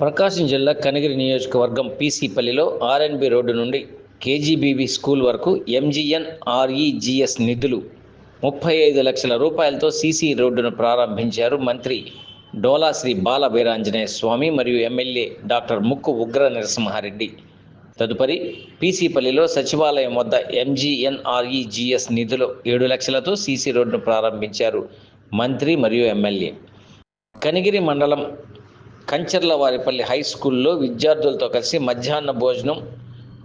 ప్రకాశం జిల్లా కనిగిరి నియోజకవర్గం పీసీపల్లిలో ఆర్ఎన్బి రోడ్డు నుండి కేజీబీవి స్కూల్ వరకు ఎంజీఎన్ ఆర్ఈజీఎస్ నిధులు ముప్పై ఐదు లక్షల రూపాయలతో సీసీ రోడ్డును ప్రారంభించారు మంత్రి డోలా శ్రీ బాల వీరాంజనేయ స్వామి మరియు ఎమ్మెల్యే డాక్టర్ ముక్కు ఉగ్ర నరసింహారెడ్డి. తదుపరి పీసీపల్లిలో సచివాలయం వద్ద ఎంజీఎన్ఆర్ఈజీఎస్ నిధులు ఏడు లక్షలతో సీసీ రోడ్డును ప్రారంభించారు మంత్రి మరియు ఎమ్మెల్యే. కనిగిరి మండలం కంచర్లవారిపల్లి హై స్కూల్లో విద్యార్థులతో కలిసి మధ్యాహ్న భోజనం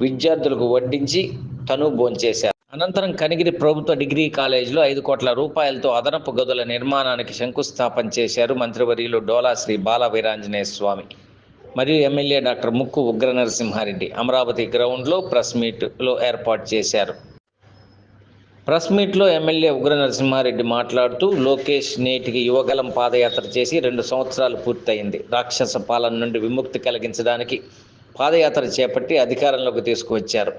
విద్యార్థులకు వడ్డించి తను భోంచేశారు. అనంతరం కనిగిరి ప్రభుత్వ డిగ్రీ కాలేజీలో ఐదు కోట్ల రూపాయలతో అదనపు గదుల నిర్మాణానికి శంకుస్థాపన చేశారు మంత్రివర్యులు డోలా శ్రీ బాల వీరాంజనేయ స్వామి మరియు ఎమ్మెల్యే డాక్టర్ ముక్కు ఉగ్ర నరసింహారెడ్డి అమరావతి గ్రౌండ్లో ప్రెస్ మీట్లో ఏర్పాటు చేశారు. ప్రెస్ మీట్లో ఎమ్మెల్యే ఉగ్ర నరసింహారెడ్డి మాట్లాడుతూ లోకేష్ నేటికి యువగలం పాదయాత్ర చేసి రెండు సంవత్సరాలు పూర్తయింది. రాక్షస పాలన నుండి విముక్తి కలిగించడానికి పాదయాత్ర చేపట్టి అధికారంలోకి తీసుకువచ్చారు.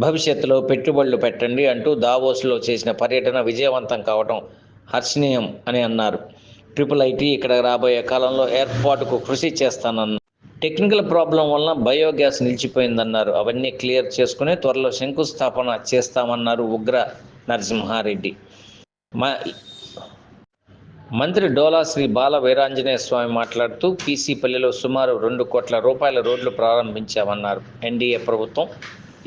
భవిష్యత్తులో పెట్టుబడులు పెట్టండి అంటూ దావోస్లో చేసిన పర్యటన విజయవంతం కావడం హర్షణీయం అని అన్నారు. ట్రిపుల్ ఐటీ ఇక్కడ రాబోయే కాలంలో ఏర్పాటుకు కృషి చేస్తానన్నారు. టెక్నికల్ ప్రాబ్లం వలన బయోగ్యాస్ నిలిచిపోయిందన్నారు. అవన్నీ క్లియర్ చేసుకుని త్వరలో శంకుస్థాపన చేస్తామన్నారు ఉగ్ర నరసింహారెడ్డి. మా మంత్రి డోలా శ్రీ బాల వీరాంజనేయ స్వామి మాట్లాడుతూ పీసీపల్లిలో సుమారు రెండు కోట్ల రూపాయల రోడ్లు ప్రారంభించామన్నారు ఎన్డీఏ ప్రభుత్వం.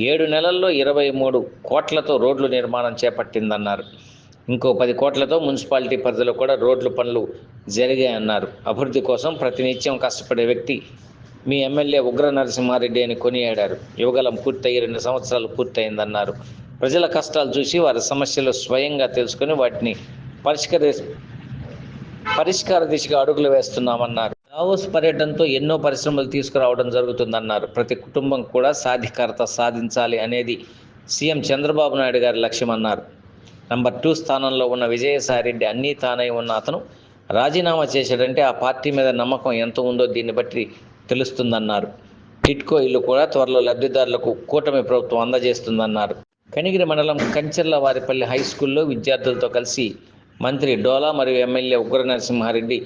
ఏడు నెలల్లో ఇరవై మూడు కోట్లతో రోడ్లు నిర్మాణం చేపట్టిందన్నారు. ఇంకో పది కోట్లతో మున్సిపాలిటీ పరిధిలో కూడా రోడ్లు పనులు జరిగాయన్నారు. అభివృద్ధి కోసం ప్రతినిత్యం కష్టపడే వ్యక్తి మీ ఎమ్మెల్యే ఉగ్ర నరసింహారెడ్డి అని కొనియాడారు. యువగలం పూర్తయి రెండు సంవత్సరాలు పూర్తయిందన్నారు. ప్రజల కష్టాలు చూసి వారి సమస్యలు స్వయంగా తెలుసుకొని వాటిని పరిష్కరి పరిష్కార దిశగా అడుగులు వేస్తున్నామన్నారు. దావోస్ పర్యటనతో ఎన్నో పరిశ్రమలు తీసుకురావడం జరుగుతుందన్నారు. ప్రతి కుటుంబం కూడా సాధికారత సాధించాలి అనేది సీఎం చంద్రబాబు నాయుడు గారి లక్ష్యమన్నారు నంబర్ టూ స్థానంలో ఉన్న విజయసాయిరెడ్డి అన్నీ తానై ఉన్న అతను రాజీనామా చేశాడంటే ఆ పార్టీ మీద నమ్మకం ఎంత ఉందో దీన్ని బట్టి తెలుస్తుందన్నారు. టిట్కో ఇల్లు కూడా త్వరలో లబ్ధిదారులకు కూటమి ప్రభుత్వం అందజేస్తుందన్నారు. కనిగిరి మండలం కంచెర్ల వారిపల్లి హై స్కూల్లో విద్యార్థులతో కలిసి మంత్రి డోలా మరియు ఎమ్మెల్యే ఉగ్ర నరసింహారెడ్డి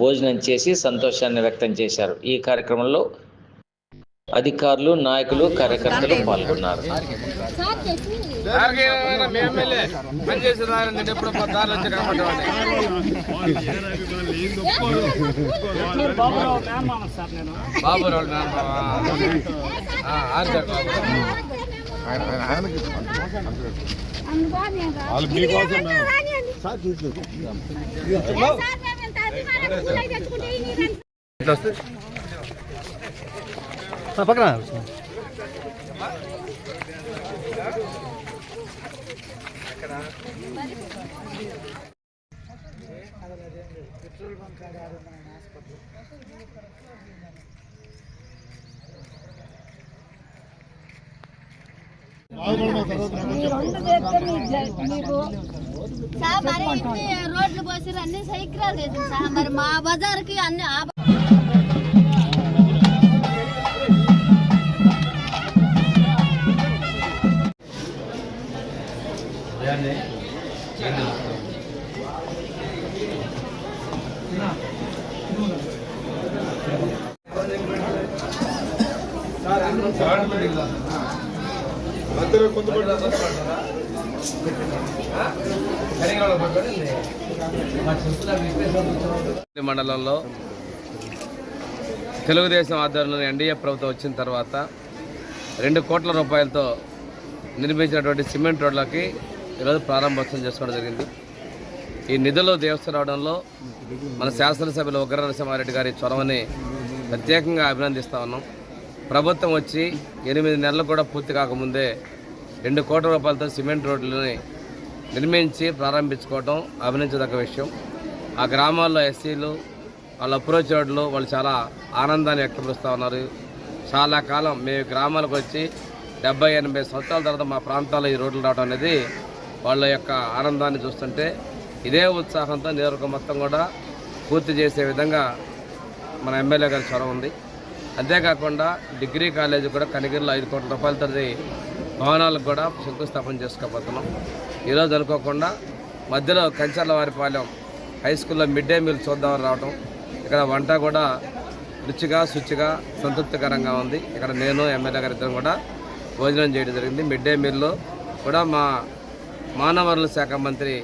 భోజనం చేసి సంతోషాన్ని వ్యక్తం చేశారు. ఈ కార్యక్రమంలో అధికారులు నాయకులు కార్యకర్తలు పాల్గొన్నారు. ఏమైనా మీ ఎమ్మెల్యే పని చేసిన దారిని ఎప్పుడు దారిలో వచ్చి కనబడ్డవాడిని బాబురావు మేనమామ. ఆ, ఆర్జర్ బాబు వాళ్ళు మీకోసం సార్ వస్తే పక్కన సార్ మరి ఇన్ని రోడ్లు పోసి అన్ని సైకిల్ లేదు సార్ మరి మా బజార్కి అన్ని ఆ? మండలంలో తెలుగుదేశం ఆధ్వర్యంలో ఎన్డీఏ ప్రభుత్వం వచ్చిన తర్వాత రెండు కోట్ల రూపాయలతో నిర్మించినటువంటి సిమెంట్ రోడ్లకి ఈరోజు ప్రారంభోత్సవం చేసుకోవడం జరిగింది. ఈ నిధులు దేవస్థానంలో మన శాసనసభ్యులు ఉగ్ర నరసింహారెడ్డి గారి చొరవని ప్రత్యేకంగా అభినందిస్తా ఉన్నాం. ప్రభుత్వం వచ్చి ఎనిమిది నెలలు కూడా పూర్తి కాకముందే రెండు కోట్ల రూపాయలతో సిమెంట్ రోడ్లని నిర్మించి ప్రారంభించుకోవడం అభినందించదగ్గ విషయం. ఆ గ్రామాల్లో ఎస్సీలు వాళ్ళ అప్రోచ్ రోడ్లు వాళ్ళు చాలా ఆనందాన్ని వ్యక్తపరుస్తూ ఉన్నారు. చాలా కాలం మేము గ్రామాలకు వచ్చి డెబ్బై ఎనభై సంవత్సరాల తర్వాత మా ప్రాంతాల్లో ఈ రోడ్లు రావడం అనేది వాళ్ళ యొక్క ఆనందాన్ని చూస్తుంటే ఇదే ఉత్సాహంతో నియోజక మొత్తం కూడా పూర్తి చేసే విధంగా మన ఎమ్మెల్యే గారి చొరవ ఉంది. అంతేకాకుండా డిగ్రీ కాలేజీ కూడా కనిగిరిలో ఐదు కోట్ల రూపాయలతో భవనాలకు కూడా శంకుస్థాపన చేసుకోబోతున్నాం. ఈరోజు అనుకోకుండా మధ్యలో కంచర్ల వారిపాలెం హై స్కూల్లో మిడ్ డే మీల్ చూద్దామని రావడం ఇక్కడ వంట కూడా రుచిగా శుచిగా సంతృప్తికరంగా ఉంది. ఇక్కడ నేను ఎమ్మెల్యే గారి ఇద్దరం కూడా భోజనం చేయడం జరిగింది. మిడ్ డే మీల్లో కూడా మా మానవ వనరుల శాఖ మంత్రి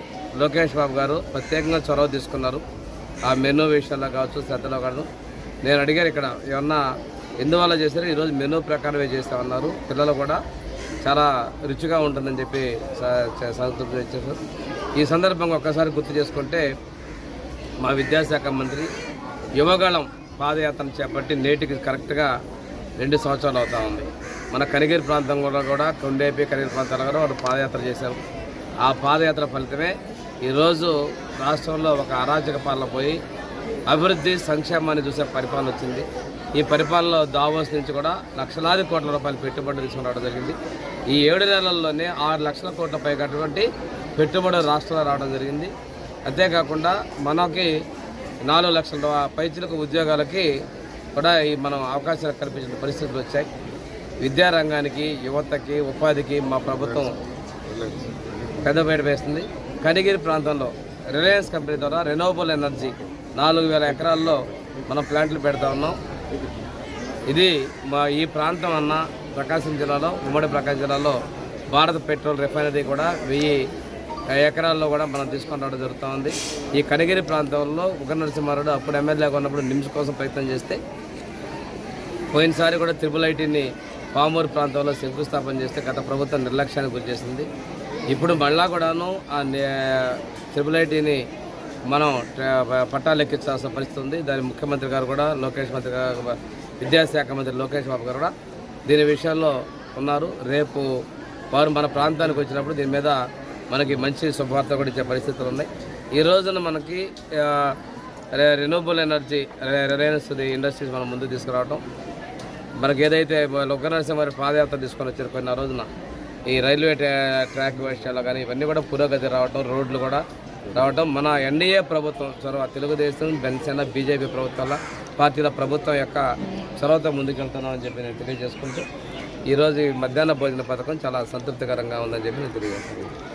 లోకేష్ బాబు గారు ప్రత్యేకంగా చొరవ తీసుకున్నారు. ఆ మెనూ విషయాల్లో కావచ్చు శ్రద్ధలో కాదు నేను అడిగాను ఇక్కడ ఏమన్నా ఎందువల్ల చేశారు? ఈరోజు మెనూ ప్రకారమే చేస్తామన్నారు. పిల్లలు కూడా చాలా రుచిగా ఉంటుందని చెప్పి సంతృప్తి ఇచ్చేసారు ఈ సందర్భంగా ఒక్కసారి గుర్తు చేసుకుంటే మా విద్యాశాఖ మంత్రి యువగళం పాదయాత్ర చేపట్టి నేటికి కరెక్ట్గా రెండు సంవత్సరాలు అవుతా ఉంది. మన కనిగిరి ప్రాంతం కూడా కూడా కొండేపి కనిగిరి ప్రాంతాల్లో కూడా వాళ్ళు పాదయాత్ర చేశారు. ఆ పాదయాత్ర ఫలితమే ఈరోజు రాష్ట్రంలో ఒక అరాచక పాలన పోయి అభివృద్ధి సంక్షేమాన్ని చూసే పరిపాలన వచ్చింది. ఈ పరిపాలనలో దావోస్ నుంచి కూడా లక్షలాది కోట్ల రూపాయలు పెట్టుబడులు తీసుకురావడం జరిగింది. ఈ ఏడు నెలల్లోనే ఆరు లక్షల కోట్ల పైగటువంటి పెట్టుబడులు రాష్ట్రంలో రావడం జరిగింది. అంతేకాకుండా మనకి నాలుగు లక్షల పైచులకు ఉద్యోగాలకి కూడా ఈ మనం అవకాశాలు కల్పించిన పరిస్థితులు వచ్చాయి. విద్యారంగానికి యువతకి ఉపాధికి మా ప్రభుత్వం పెద్దపేట వేస్తుంది. కనిగిరి ప్రాంతంలో రిలయన్స్ కంపెనీ ద్వారా రెనోవబుల్ ఎనర్జీ నాలుగు వేల ఎకరాల్లో మనం ప్లాంట్లు పెడతా ఉన్నాం. ఇది మా ఈ ప్రాంతం అన్న ప్రకాశం జిల్లాలో ఉమ్మడి ప్రకాశం జిల్లాలో భారత పెట్రోల్ రిఫైనరీ కూడా వెయ్యి ఎకరాల్లో కూడా మనం తీసుకొని రావడం జరుగుతూ ఉంది. ఈ కనిగిరి ప్రాంతంలో ఉగ్ర నరసింహారావు అప్పుడు ఎమ్మెల్యేగా ఉన్నప్పుడు నిమ్స్ కోసం ప్రయత్నం చేస్తే పోయినసారి కూడా త్రిపుల్ ఐటీని పామూరు ప్రాంతంలో శంకుస్థాపన చేస్తే గత ప్రభుత్వం నిర్లక్ష్యానికి గురి చేసింది. ఇప్పుడు మళ్ళా కూడాను ఆ త్రిపుల్ ఐటీని మనం పట్టాలు ఎక్కించాల్సిన పరిస్థితి ఉంది. దాని ముఖ్యమంత్రి గారు కూడా లోకేష్ మంత్రి గారు విద్యాశాఖ మంత్రి లోకేష్ బాబు గారు కూడా దీని విషయాల్లో ఉన్నారు. రేపు వారు మన ప్రాంతానికి వచ్చినప్పుడు దీని మీద మనకి మంచి శుభవార్త కూడా ఇచ్చే పరిస్థితులు ఉన్నాయి. ఈ రోజున మనకి రెన్యూబుల్ ఎనర్జీ రిలయన్స్ ఇండస్ట్రీస్ మనం ముందుకు తీసుకురావటం. మనకి ఏదైతే లొక్క నరసింహారి పాదయాత్ర తీసుకొని వచ్చారు కొన్ని ఆ రోజున ఈ రైల్వే ట్రాక్ విషయాల్లో కానీ ఇవన్నీ కూడా పురోగతి రావటం రోడ్లు కూడా రావటం మన ఎన్డీఏ ప్రభుత్వం చొరవ తెలుగుదేశం జనసేన బీజేపీ ప్రభుత్వాల పార్టీల ప్రభుత్వం యొక్క చొరవతో ముందుకెళ్తున్నామని చెప్పి నేను తెలియజేసుకుంటూ ఈరోజు ఈ మధ్యాహ్న భోజన పథకం చాలా సంతృప్తికరంగా ఉందని చెప్పి నేను తెలియజేస్తున్నాను.